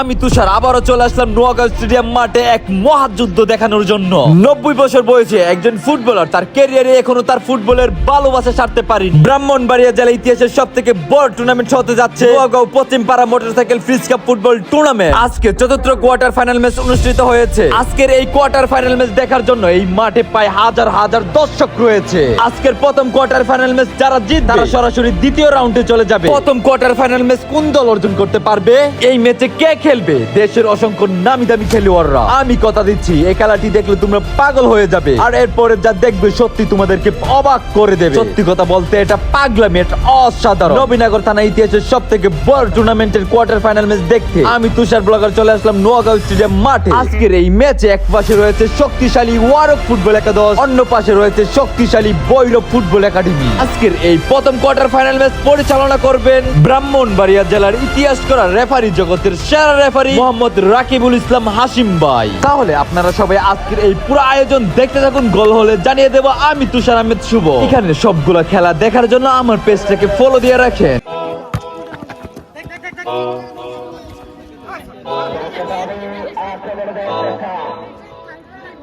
আমি তুষার আবারও চলে আসলাম নোয়াগাঁও স্টেডিয়াম মাঠে এক মহাযুদ্ধ দেখানোর জন্য। নব্বই বছর বয়সে একজন ফুটবলার তার ক্যারিয়ারে এখনও তার ফুটবলের ভালোবাসা সারতে পারিনি। ব্রাহ্মণবাড়িয়া জেলা ইতিহাসের সব থেকে বড় টুর্নামেন্ট হতে যাচ্ছে নোয়াগাঁও পশ্চিম পাড়া motorcycle fridge cup football tournament আজকে চতুর্থ কোয়ার্টার ফাইনাল ম্যাচ অনুষ্ঠিত হয়েছে। আজকের এই কোয়ার্টার ফাইনাল ম্যাচ দেখার জন্য এই মাঠে প্রায় হাজার হাজার দর্শক রয়েছে। আজকের প্রথম কোয়ার্টার ফাইনাল ম্যাচ যারা জিতবে, তারা সরাসরি দ্বিতীয় রাউন্ডে চলে যাবে। প্রথম কোয়ার্টার ফাইনাল ম্যাচ কোন দল অর্জন করতে পারবে? এই ম্যাচে কে খেলবে। দেশের অসংখ্য নামি দামি খেলোয়াড়রা। আমি কথা দিচ্ছি, এই খেলাটি দেখলে তোমরা পাগল হয়ে যাবে। আর এরপরে যা দেখবে সত্যি তোমাদেরকে অবাক করে দেবে। সত্যি কথা বলতে এটা পাগলামি, এটা অসাধারণ। নবীনগর থানা ইতিহাসের সব থেকে বড় টুর্নামেন্টের কোয়ার্টার ফাইনাল ম্যাচ দেখতে আমি তুষার ব্লগার চলে আসলাম নোয়াগাঁও স্টেডিয়াম মাঠে। আজকের এই ম্যাচে এক পাশে রয়েছে শক্তিশালী ওয়ারক ফুটবল একাদশ, অন্য পাশে রয়েছে শক্তিশালী বৈরব ফুটবল একাডেমি। আজকের এই প্রথম কোয়ার্টার ফাইনাল ম্যাচ পরিচালনা করবেন ব্রাহ্মণবাড়িয়া জেলার ইতিহাস করা রেফারি জগতের সেরা রেফারি মোহাম্মদ রাকিবুল ইসলাম হাসিম ভাই। তাহলে আপনারা সবাই আজকের এই পুরো আয়োজন দেখতে থাকুন, গোল হলে জানিয়ে দেবো আমি তুষার আহমেদ শুভ। এখানে সবগুলো খেলা দেখার জন্য আমার পেজটাকে ফলো দিয়ে রাখেন।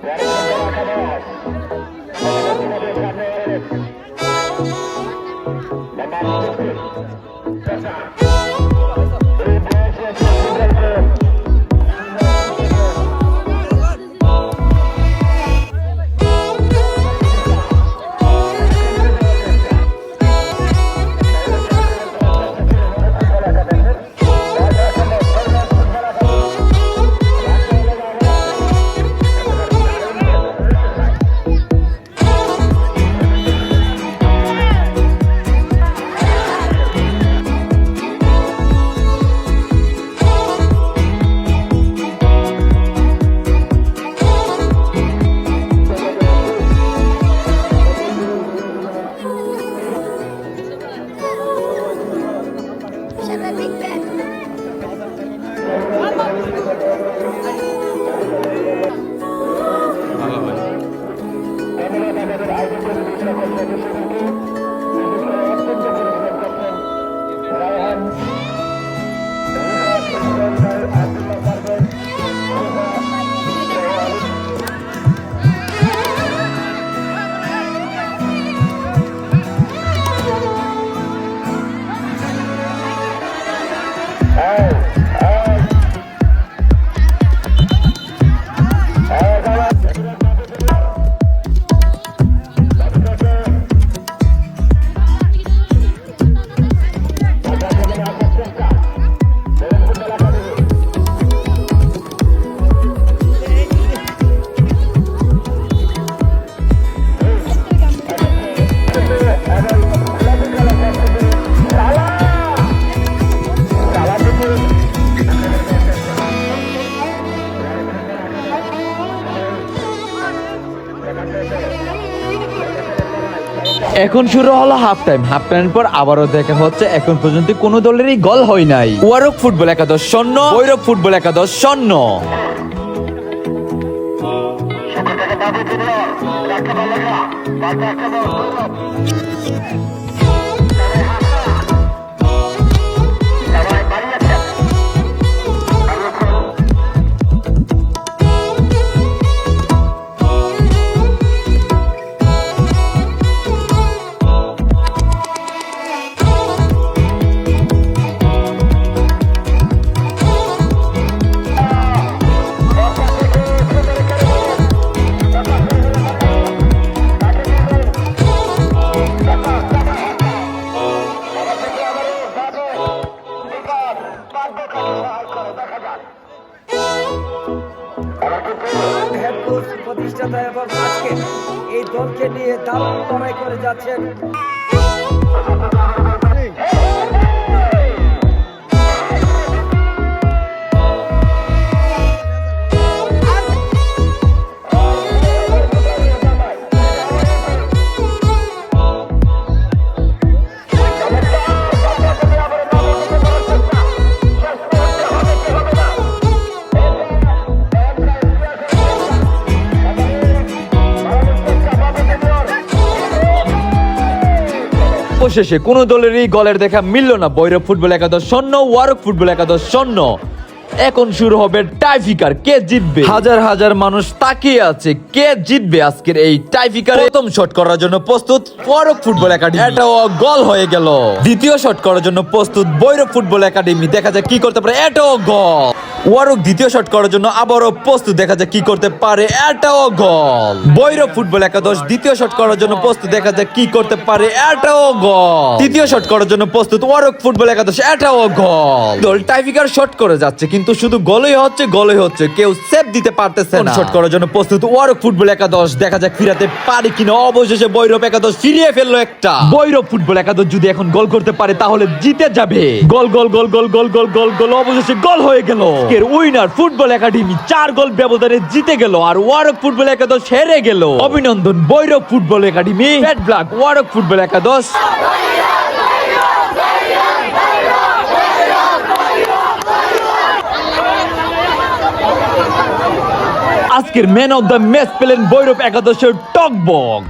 Shut এখন শুরু হলো হাফ টাইম হাফ টাইম পর আবারও দেখা হচ্ছে। এখন পর্যন্ত কোনো দলেরই গল হয় নাই। ওয়ারক ফুটবল একাদশ শূন্য ওয়ারক ফুটবল একাদশ শূন্য। হেড কোচ প্রতিষ্ঠাতা এবং আজকে এই দলকে নিয়ে দারুণ লড়াই করে যাচ্ছেন। অবশেষে কোনো দলেরই গলের দেখা মিলল না। বৈরব ফুটবল একাদশ শূন্য ওয়ারক ফুটবল একাদশ শূন্য এখন শুরু হবে টাইফিকার কে জিতবে? হাজার হাজার মানুষ তাকিয়ে আছে কে জিতবে আজকের এই টাইফিকার? প্রথম শট করার জন্য প্রস্তুত পরক ফুটবল একাডেমি। এটাও গোল হয়ে গেল। দ্বিতীয় শট করার জন্য প্রস্তুত বৈরব ফুটবল একাডেমি। দেখা যাক কি করতে পারে। এটাও গোল ওয়ারক দ্বিতীয় শট করার জন্য আবারও প্রস্তুত। দেখা যায় কি করতে পারে। এটাও গোল বৈরব ফুটবল একাদশ দ্বিতীয় শট করার জন্য প্রস্তুত। দেখা যায় কি করতে পারে। এটাও গোল তৃতীয় শট করার জন্য প্রস্তুত ওয়ারক ফুটবল একাদশ। এটাও গোল দল টাইফিকার শট করে যাচ্ছে কিন্তু শুধু গোলই হচ্ছে গোলই হচ্ছে। কেউ সেভ দিতে পারতেছে না। শট করার জন্য প্রস্তুত ওয়ারক ফুটবল একাদশ। দেখা যাক ফিরাতে পারে কিনা। অবশেষে বৈরব একাদশ ফিরিয়ে ফেলল একটা। বৈরব ফুটবল একাদশ যদি এখন গোল করতে পারে তাহলে জিতে যাবে। গোল গোল গোল গোল গোল গোল গোল গোল অবশেষে গোল হয়ে গেল। এর উইনার ফুটবল একাডেমি চার গোল ব্যবধানে জিতে গেল আর ওয়ারক ফুটবল একাদশ হেরে গেল। অভিনন্দন Bhairab football academy red black ওয়ারক football একাদশ। আজকের ম্যান অফ দ্য ম্যাচ পেলেন বৈরব একাদশের টকবক।